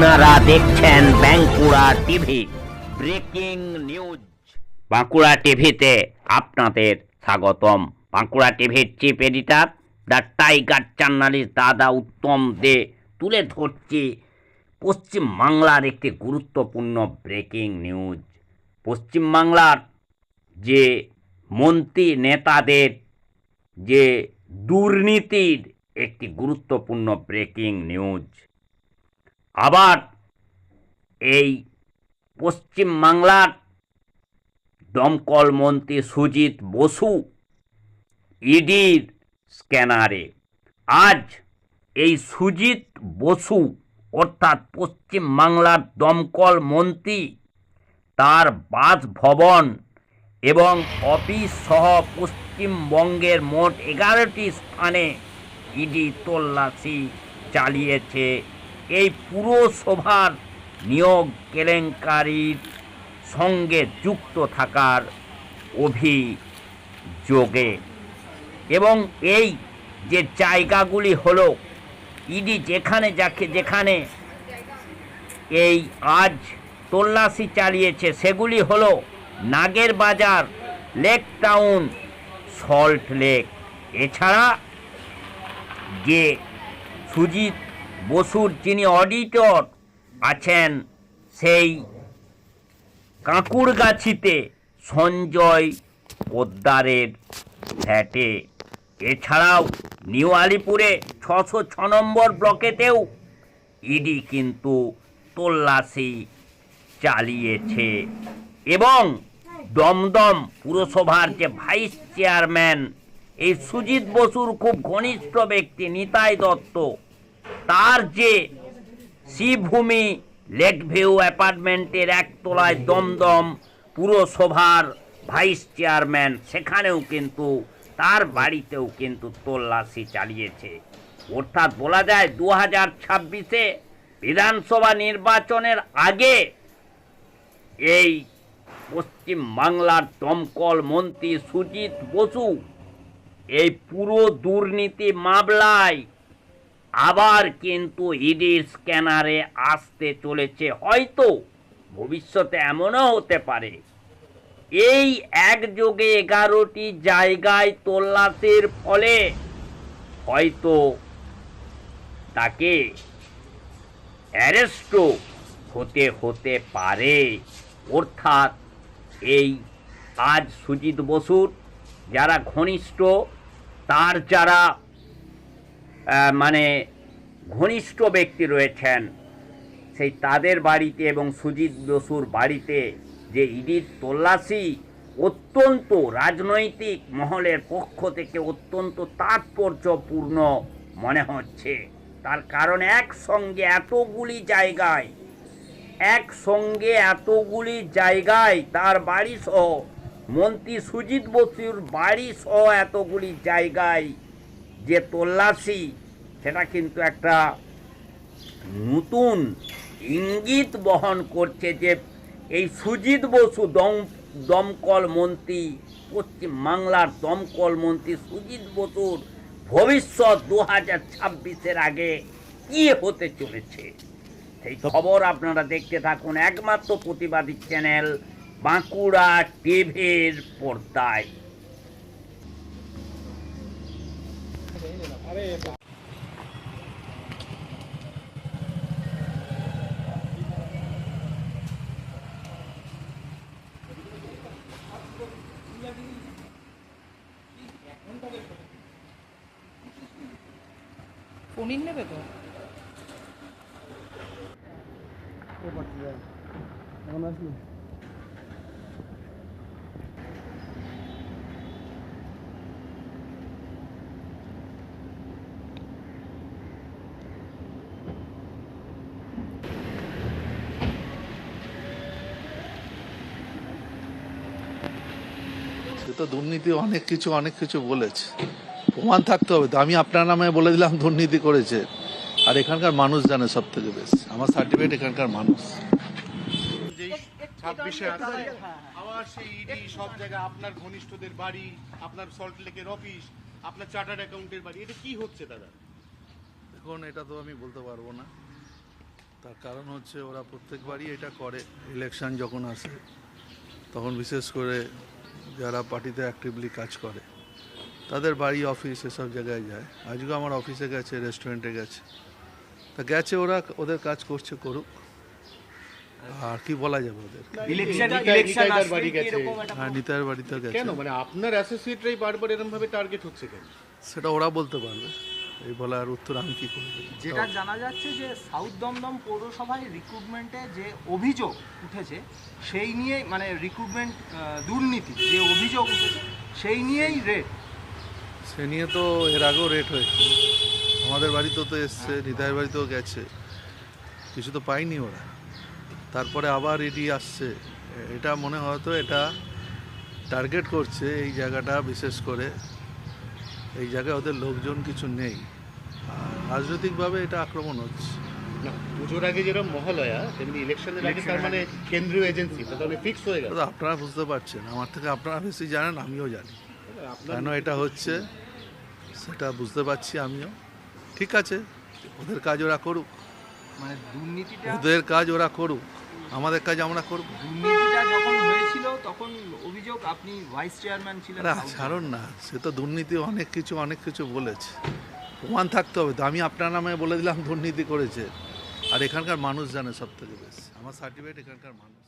আপনারা দেখছেন Bankura TV. Breaking news. Bankura টিভিতে আপনাদের স্বাগতম। বাঁকুড়া টিভির chief editor, the tiger journalist দাদা উত্তম দে, তুলে ধরছি পশ্চিমবাংলার একটি গুরুত্বপূর্ণ ব্রেকিং নিউজ। পশ্চিমবাংলার যে মন্ত্রী নেতাদের যে দুর্নীতির একটি গুরুত্বপূর্ণ ব্রেকিং নিউজ। আবার এই পশ্চিমবাংলার দমকল মন্ত্রী সুজিত বসু ইডির স্ক্যানারে। আজ এই সুজিত বসু, অর্থাৎ পশ্চিমবাংলার দমকল মন্ত্রী, তার বাসভবন এবং অফিস সহ পশ্চিমবঙ্গের মোট এগারোটি স্থানে ইডি তল্লাশি চালিয়েছে। এই পুরসভার নিয়োগ কেলেঙ্কারির সঙ্গে যুক্ত থাকার অভিযোগে। এবং এই যে জায়গাগুলি হলো, ইডি যেখানে যাকে যেখানে এই আজ তল্লাশি চালিয়েছে, সেগুলি হলো নাগের বাজার, লেক টাউন, সল্ট লেক। এছাড়া যে সুজিত বসুর যিনি অডিটর আছেন, সেই কাঁকুড়গাছিতে সঞ্জয় পোদ্দারের ফ্ল্যাটে। এছাড়াও নিউ আলিপুরে ছশো ছ নম্বর ব্লকেতেও ইডি কিন্তু তল্লাশি চালিয়েছে। এবং দমদম পুরসভার যে ভাইস চেয়ারম্যান এই সুজিত বসুর খুব ঘনিষ্ঠ ব্যক্তি নিতাই দত্ত তার যে শ্রীভূমি লেক ভিউ অ্যাপার্টমেন্টের একতলায় দমদম পুরসভার ভাইস চেয়ারম্যান, সেখানেও কিন্তু, তার বাড়িতেও কিন্তু তল্লাশি চালিয়েছে। অর্থাৎ বলা যায় দু হাজার ছাব্বিশে বিধানসভা নির্বাচনের আগে এই পশ্চিম বাংলার দমকল মন্ত্রী সুজিত বসু এই পুরো দুর্নীতি মামলায় আবার কিন্তু ইডির স্ক্যানারে আসতে চলেছে। হয়তো ভবিষ্যতে এমনও হতে পারে। এই একযোগে এগারোটি জায়গায় তল্লাশির ফলে হয়তো তাকে অ্যারেস্টও হতে হতে পারে। অর্থাৎ এই আজ সুজিত বসুর যারা ঘনিষ্ঠ, তার যারা মানে ঘনিষ্ঠ ব্যক্তি রয়েছেন। সেই তাদের বাড়িতে এবং সুজিত বসুর বাড়িতে যে ইডির তল্লাশি অত্যন্ত রাজনৈতিক মহলের পক্ষ থেকে অত্যন্ত তাৎপর্যপূর্ণ মনে হচ্ছে। তার কারণ একসঙ্গে এতগুলি জায়গায়, একসঙ্গে এতগুলি জায়গায় তার বাড়ি সহ মন্ত্রী সুজিত বসুর বাড়ি সহ এতগুলি জায়গায় যে তল্লাশি সেটা কিন্তু একটা নতুন ইঙ্গিত বহন করছে যে এই সুজিত বসু দম দমকল মন্ত্রী পশ্চিম বাংলার দমকল মন্ত্রী সুজিত বসুর ভবিষ্যৎ দু হাজার ছাব্বিশের আগে কি হতে চলেছে? সেই খবর আপনারা দেখতে থাকুন একমাত্র প্রতিবাদী চ্যানেল বাঁকুড়া টিভির পর্দায়। পনির নেবে তো? এখন আসলি সে তো দুর্নীতি অনেক কিছু অনেক কিছু বলেছে। প্রমাণ থাকতে হবে তো। আমি আপনার নামে বলে দিলাম দুর্নীতি করেছে। আর এখানকার মানুষ জানে সব থেকে বেশি আমার সার্টিফিকেট এখানকার মানুষ। ছাব্বিশে আবার সেই ইডি সব জায়গায় আপনার ঘনিষ্ঠদের বাড়ি আপনার সল্ট লেকের অফিস আপনার চার্টার্ড অ্যাকাউন্টের বাড়ি। এটা কি হচ্ছে দাদা? দেখুন এটা তো আমি বলতে পারব না। তার কারণ হচ্ছে ওরা প্রত্যেকবারই এটা করে। ইলেকশন যখন আসে তখন বিশেষ করে যারা পার্টিতে অ্যাক্টিভলি কাজ করে তাদের বাড়ি অফিস এসব জায়গায় যায়। আজকে আমার অফিসে গেছে রেস্টুরেন্টে গেছে। তা গেছে ওরা ওদের কাজ করছে করুক। আর কি বলা যাবে ওদের? হ্যাঁ নিতার বাড়িতে গেছে। কেন? মানে আপনার অ্যাসোসিয়েটরাই বারবার এরকম ভাবে টার্গেট হচ্ছে কেন? সেটা ওরা বলতে পারবে। এই বলার উত্তর আমি কি করব? যেটা জানা যাচ্ছে যে সাউথ দমদম পৌরসভায় রিক্রুটমেন্টে যে অভিযোগ উঠেছে সেই নিয়ে মানে রিক্রুটমেন্ট দুর্নীতি যে অভিযোগ উঠেছে সেই নিয়েই রেট সে নিয়ে তো এর আগেও রেট হয়েছে। আমাদের বাড়িতেও তো এসছে নিতাইয়ের বাড়িতেও গেছে। কিছু তো পাইনি ওরা। তারপরে আবার এটি আসছে। এটা মনে হয়তো এটা টার্গেট করছে এই জায়গাটা বিশেষ করে। এই জায়গায় ওদের লোকজন কিছু নেই। আর রাজনৈতিকভাবে এটা আক্রমণ হচ্ছে। না পুজোর আগে যেরকম মহালয়া তেমনি ইলেকশনের আগে তার মানে কেন্দ্রীয় এজেন্সি ফিক্স হয়ে গেল তো আপনারা বুঝতে পারছেন আমার থেকে আপনারা বেশি জানেন আমিও জানি। কেন এটা হচ্ছে সেটা বুঝতে পারছি আমিও। ঠিক আছে ওদের কাজ ওরা করুক। মানে দুর্নীতিটা ওদের কাজ ওরা করুক আমাদের কাজ আমরা করব। দুর্নীতিটা যখন হয়েছিল তখন অভিযোগ আপনি ভাইস চেয়ারম্যান ছিলেন না ছাড়ুন না সে তো দুর্নীতি অনেক কিছু অনেক কিছু বলেছে। প্রমাণ থাকতে হবে তো আমি আপনার নামে বলে দিলাম দুর্নীতি করেছে। আর এখানকার মানুষ জানে সব থেকে বেশি আমার সার্টিফিকেট এখানকার মানুষ।